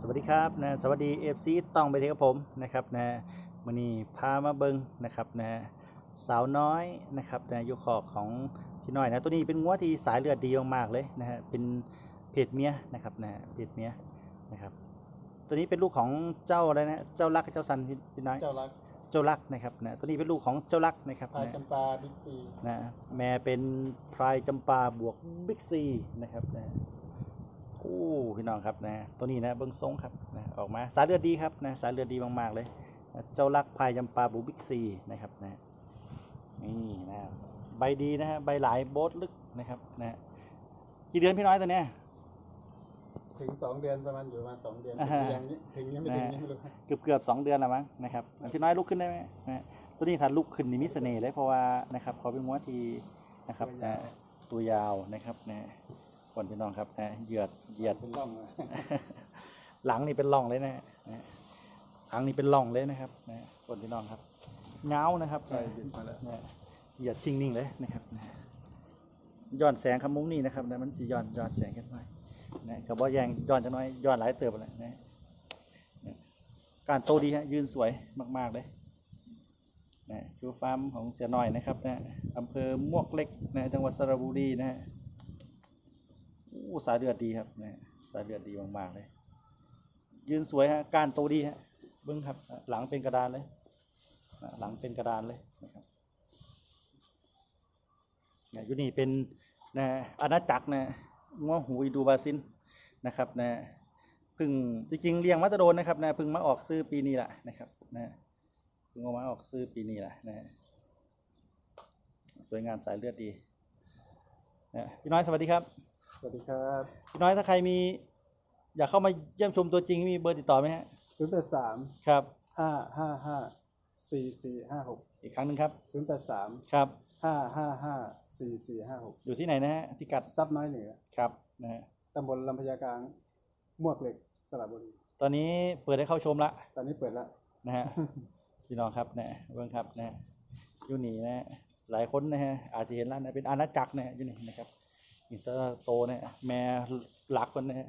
สวัสดีครับนะสวัสดีเอฟซีต้องไปที่กับผมนะครับนะวันนี้พามาเบิงนะครับนะสาวน้อยนะครับนะอยุคอกของพี่น้อยนะตัวนี้เป็นงัวที่สายเลือดดีมากๆเลยนะฮะเป็นเพศเมียนะครับนะเพศเมียนะครับตัวนี้เป็นลูกของเจ้าอะไรนะเจ้ารักกับเจ้าสันพี่พี่น้อยเจ้ารักเจ้ารักนะครับนะตัวนี้เป็นลูกของเจ้ารักนะครับพายนะจำปาบิ๊กซีนะแม่เป็นพรายจำปาบวกบิ๊กซีนะครับนะ โอ้พี่น้องครับนะตัวนี้นะเบิ้งทรงครับนะออกมาสายเลือดดีครับนะสายเลือดดีมากๆเลยนะเจ้ารักพรายจำปาบวกบิ๊กซีนะครับนะนี่นะใบดีนะฮะใบหลายโบสลึกนะครับนะกี่เดือนพี่น้อยตัวเนี้ยถึงสองเดือนประมาณอยู่ประมาณสองเดือนอ่าฮะยังนี้ถึงยังไม่ถึงนะฮะยังไม่รู้เกือบเกือบๆสองเดือนแล้วมั้งนะครับพี่น้อยลุกขึ้นได้ไหมนะตัวนี้ถ้าลุกขึ้นนี่มีเสน่ห์เลยเพราะว่านะครับเขาเป็นม้วนทีนะครับนะตัวยาวนะครับนะ คนพี่น้องครับนะเหยียดเหยียดเป็นร่องอะหลังนี่เป็นร่องเลยนะฮะนะหลังนี่เป็นร่องเลยนะครับนะคนพี่น้องครับเงานะครับใช่บิดมาแล้วนะเหยียดชิงนิ่งเลยนะครับนะย้อนแสงคำมุ้งนี่นะครับนะมันจะย้อนย้อนแสงกันไปนะกับว่าแยงย้อนจะน้อยย้อนหลายเติบเลยนะนะการโตดีฮะยืนสวยมาก ๆ เลยนะชูฟาร์มของเสียหน่อยนะครับนะอำเภอมวกเล็กนะจังหวัดสระบุรีนะฮะอู้ สายเลือดดีครับนะสายเลือดดีมากๆเลย ยืนสวยฮะการโตดีฮะเบิ้งครับ หลังเป็นกระดานเลย หลังเป็นกระดานเลยนะครับนะยูนี่เป็นนะอาณาจักรนะง้อหูดูบาซินนะครับนะพึ่งจริงๆเลี้ยงมาตโดนนะครับนะพึ่งมาออกซื้อปีนี้แหละนะครับนะพึ่งเอามาออกซื้อปีนี้แหละนะสวยงามสายเลือดดีนะพี่น้อยสวัสดีครับ วัสดีครับพี่น้อยถ้าใครมี อยากเข้ามาเยี่ยมชมตัวจริงมีเบอร์ติดต่อไหมฮะศูนย์แปดสามครับห้าห้าห้าสี่สี่ห้าหกอีกครั้งหนึ่งครับศูนย์แปดสามครับห้าห้าห้าสี่สี่ห้าหกอยู่ที่ไหนนะฮะพิกัดซับน้อยเหนือครับนะฮะตำบลลำพญากลางมวกเหล็กสระบุรีตอนนี้เปิดให้เข้าชมละตอนนี้เปิดแล้วนะฮะพี่น้องครับนะเบิ้งครับนะอยู่นี่นะฮะหลายคนนะฮะอาจจะเห็นแล้วนะเป็นอาณาจักรนะฮะอยู่นี่นะครับ อินตอร์โตเนี่ยแม่หลักคนนะฮะ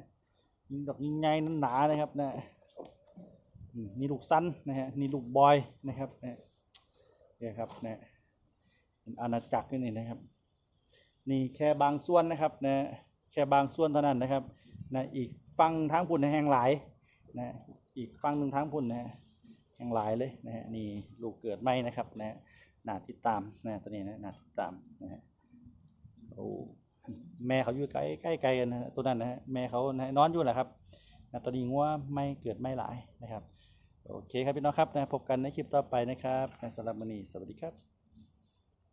ยิงดอกยิงใหญ่หนานะครับนะอืมนี่ลูกสั้นนะฮะนี่ลูกบอยนะครับนะเนี่ยครับนะเป็นอาณาจักรนี่นะครับ นี่แค่บางส่วนนะครับนะแค่บางส่วนเท่านั้นนะครับนะอีกฝั่งทางพุ่นแห่งหลายนะอีกฝั่งหนึ่งทางพุ่นนะฮะแห่งหลายเลยนะฮะนี่ลูกเกิดไม่นะครับนะน่าติดตามนะตัวนี้นะน่าติดตามนะฮะโอ้ แม่เขาอยู่ใกล้ใกล้ไกลกันนะตัวนั้นนะฮะแม่เขานอนอยู่แหละครับนะตอนนี้งัวไม่เกิดไม่หลายนะครับ โอเคครับพี่น้องครับนะพบกันในคลิปต่อไปนะครับในสำหรับวันนี้สวัสดีครับ